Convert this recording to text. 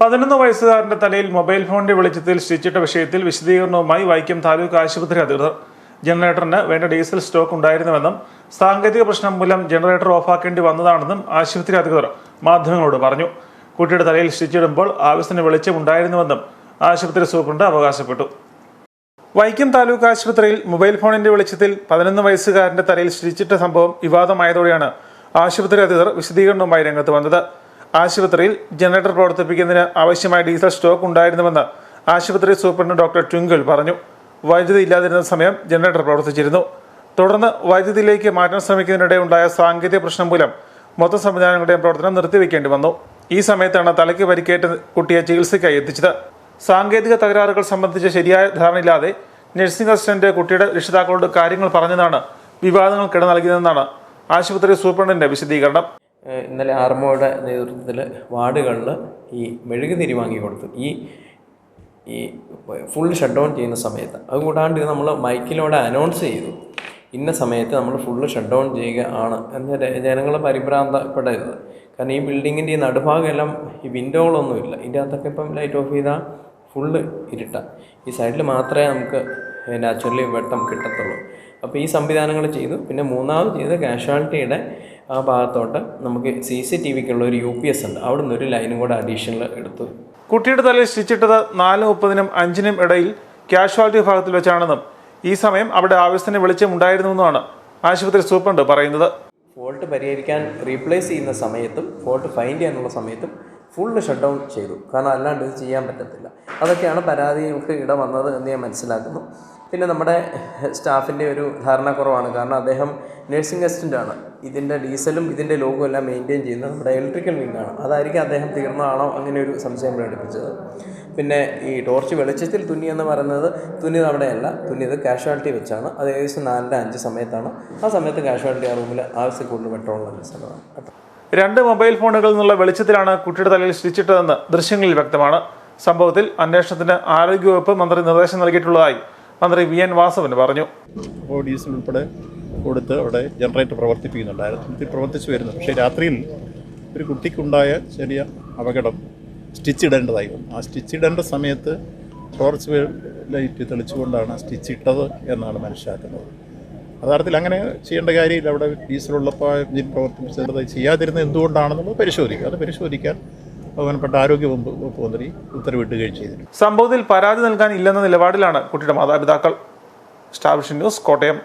പതിനൊന്ന് വയസ്സുകാരന്റെ തലയിൽ മൊബൈൽ ഫോണിന്റെ വെളിച്ചത്തിൽ സ്റ്റിച്ചിട്ട വിഷയത്തിൽ വിശദീകരണവുമായി വൈക്കം താലൂക്ക് ആശുപത്രി അധികൃതർ. ജനറേറ്ററിന് വേണ്ട ഡീസൽ സ്റ്റോക്ക് ഉണ്ടായിരുന്നുവെന്നും സാങ്കേതിക പ്രശ്നം മൂലം ജനറേറ്റർ ഓഫാക്കേണ്ടി വന്നതാണെന്നും ആശുപത്രി അധികൃതർ മാധ്യമങ്ങളോട് പറഞ്ഞു. കുട്ടിയുടെ തലയിൽ സ്റ്റിച്ചിടുമ്പോൾ ആവശ്യത്തിന് വെളിച്ചം ഉണ്ടായിരുന്നുവെന്നും ആശുപത്രി സൂപ്രണ്ട് അവകാശപ്പെട്ടു. വൈക്കം താലൂക്ക് ആശുപത്രിയിൽ മൊബൈൽ ഫോണിന്റെ വെളിച്ചത്തിൽ പതിനൊന്ന് വയസ്സുകാരന്റെ തലയിൽ സ്റ്റിച്ചിട്ട സംഭവം വിവാദമായതോടെയാണ് ആശുപത്രി അധികൃതർ വിശദീകരണവുമായി രംഗത്ത് വന്നത്. ആശുപത്രിയിൽ ജനറേറ്റർ പ്രവർത്തിപ്പിക്കുന്നതിന് ആവശ്യമായ ഡീസൽ സ്റ്റോക്ക് ഉണ്ടായിരുന്നുവെന്ന് ആശുപത്രി സൂപ്രണ്ട് ഡോക്ടർ ട്വിങ്കിൾ പറഞ്ഞു. വൈദ്യുതി ഇല്ലാതിരുന്ന സമയം ജനറേറ്റർ പ്രവർത്തിച്ചിരുന്നു. തുടർന്ന് വൈദ്യുതിയിലേക്ക് മാറ്റാൻ ശ്രമിക്കുന്നതിനിടെ ഉണ്ടായ സാങ്കേതിക പ്രശ്നം മൂലം മൊത്തം സംവിധാനങ്ങളുടെയും പ്രവർത്തനം നിർത്തിവെക്കേണ്ടി വന്നു. ഈ സമയത്താണ് തലയ്ക്ക് പരിക്കേറ്റ കുട്ടിയെ ചികിത്സയ്ക്കായി എത്തിച്ചത്. സാങ്കേതിക തകരാറുകൾ സംബന്ധിച്ച് ശരിയായ ധാരണയില്ലാതെ നഴ്സിംഗ് അസിസ്റ്റന്റ് കുട്ടിയുടെ രക്ഷിതാക്കളോട് കാര്യങ്ങൾ പറഞ്ഞതാണ് വിവാദങ്ങൾക്കിട നൽകിയതെന്നാണ് ആശുപത്രി സൂപ്രണ്ടിന്റെ വിശദീകരണം. ഇന്നലെ ആർമോയുടെ നേതൃത്വത്തിൽ വാർഡുകളിൽ ഈ മെഴുകുതിരി വാങ്ങി കൊടുത്തു. ഈ ഈ ഫുൾ ഷട്ട് ഡൗൺ ചെയ്യുന്ന സമയത്ത്. അതുകൂടാണ്ട് നമ്മൾ മൈക്കിലൂടെ അനൗൺസ് ചെയ്തു. ഇന്ന സമയത്ത് നമ്മൾ ഫുള്ള് ഷട്ട് ഡൗൺ ചെയ്യുക ആണ് എന്ന് ജനങ്ങൾ പരിഭ്രാന്തപ്പെടരുത്. കാരണം ഈ ബിൽഡിങ്ങിന്റെ ഈ നടുഭാഗം എല്ലാം ഈ വിൻഡോകളൊന്നുമില്ല ഇതിന്റെ അകത്തൊക്കെ ഇപ്പം ലൈറ്റ് ഓഫ് ചെയ്താൽ ഫുള്ള് ഇരുട്ട. ഈ സൈഡിൽ മാത്രമേ നമുക്ക് നാച്ചുറലി വെട്ടം കിട്ടത്തുള്ളൂ. അപ്പോൾ ഈ സംവിധാനങ്ങൾ ചെയ്തു. പിന്നെ മൂന്നാമത് ചെയ്ത് കാഷ്വാലിറ്റിയുടെ ആ ഭാഗത്തോട്ട് നമുക്ക് സി സി ടി വിക്കുള്ള ഒരു യു പി എസ് ഉണ്ട്. അവിടെ നിന്ന് ഒരു ലൈനും കൂടെ അഡീഷണൽ എടുത്തു. കുട്ടിയുടെ തലയിൽ സ്റ്റിച്ചിട്ടത് നാല് മുപ്പതിനും അഞ്ചിനും ഇടയിൽ കാഷ്വാലിറ്റി വിഭാഗത്തിൽ വെച്ചാണെന്നും ഈ സമയം അവിടെ ആവശ്യത്തിന് വെളിച്ചം ഉണ്ടായിരുന്നുവെന്നുമാണ് ആശുപത്രി സൂപ്രണ്ട് പറയുന്നത്. ഫോൾട്ട് പരിഹരിക്കാൻ റീപ്ലേസ് ചെയ്യുന്ന സമയത്തും ഫോൾട്ട് ഫൈൻഡ് ചെയ്യാനുള്ള സമയത്തും ഫുള്ള് ഷട്ട് ഡൗൺ ചെയ്തു. കാരണം അല്ലാണ്ട് ഇത് ചെയ്യാൻ പറ്റത്തില്ല. അതൊക്കെയാണ് പരാതികൾക്ക് ഇട വന്നത് എന്ന് ഞാൻ മനസ്സിലാക്കുന്നു. പിന്നെ നമ്മുടെ സ്റ്റാഫിന്റെ ഒരു ധാരണക്കുറവാണ് കാരണം അദ്ദേഹം നഴ്സിംഗ് അസിസ്റ്റന്റാണ് ഇതിന്റെ ഡീസലും ഇതിന്റെ ലോഗും എല്ലാം മെയിന്റെയിൻ ചെയ്യുന്നത് നമ്മുടെ ഇലക്ട്രിക്കൽ വിങ്ങാണ് അതായിരിക്കും അദ്ദേഹം തീർന്നതാണോ അങ്ങനെ ഒരു സംശയം പ്രകടിപ്പിച്ചത്. പിന്നെ ഈ ടോർച്ച് വെളിച്ചത്തിൽ തുന്നി എന്ന് പറയുന്നത് തുന്നിയത് അവിടെയല്ല. തുന്നിയത് കാഷ്വാലിറ്റി വെച്ചാണ്. അത് ഏകദേശം നാലര അഞ്ച് സമയത്താണ്. ആ സമയത്ത് കാഷ്വാലിറ്റി ആ റൂമിൽ ആവശ്യം കൂടുതൽ പെട്രോളിൽ സ്ഥലമാണ്. കേട്ടോ രണ്ട് മൊബൈൽ ഫോണുകളിൽ നിന്നുള്ള വെളിച്ചത്തിലാണ് കുട്ടിയുടെ തലയിൽ സ്റ്റിച്ചിട്ടതെന്ന് ദൃശ്യങ്ങളിൽ വ്യക്തമാണ്. സംഭവത്തിൽ അന്വേഷണത്തിന് ആരോഗ്യവകുപ്പ് മന്ത്രി നിർദ്ദേശം നൽകിയിട്ടുള്ളതായി മന്ത്രി വി എൻ വാസവന് പറഞ്ഞു. ഉൾപ്പെടെ കൊടുത്ത് അവിടെ ജനറേറ്റർ പ്രവർത്തിപ്പിക്കുന്നുണ്ടായിരുന്നു പ്രവർത്തിച്ചു വരുന്നു. പക്ഷേ രാത്രിയിൽ ഒരു കുട്ടിക്കുണ്ടായ ചെറിയ അപകടം സ്റ്റിച്ച് ഇടേണ്ടതായി വന്നു. ആ സ്റ്റിച്ച് ഇടേണ്ട സമയത്ത് ടോർച്ച് ലൈറ്റ് തെളിച്ചുകൊണ്ടാണ് സ്റ്റിച്ച് ഇട്ടത് എന്നാണ് മനസ്സിലാക്കുന്നത്. യഥാർത്ഥത്തിൽ അങ്ങനെ ചെയ്യേണ്ട കാര്യമില്ല. അവിടെ ഡീസലുള്ളപ്പോൾ എഞ്ചിൻ പ്രവർത്തിപ്പിച്ചത് ചെയ്യാതിരുന്നത് എന്തുകൊണ്ടാണെന്നുള്ളത് പരിശോധിക്കുക അത് പരിശോധിക്കാൻ ബഹുമാനപ്പെട്ട ആരോഗ്യ വകുപ്പ് മന്ത്രി ഉത്തരവിട്ടുകയും ചെയ്തിട്ടുണ്ട്. സംഭവത്തിൽ പരാതി നൽകാൻ ഇല്ലെന്ന നിലപാടിലാണ് കുട്ടിയുടെ മാതാപിതാക്കൾ. Establish news Kottayam.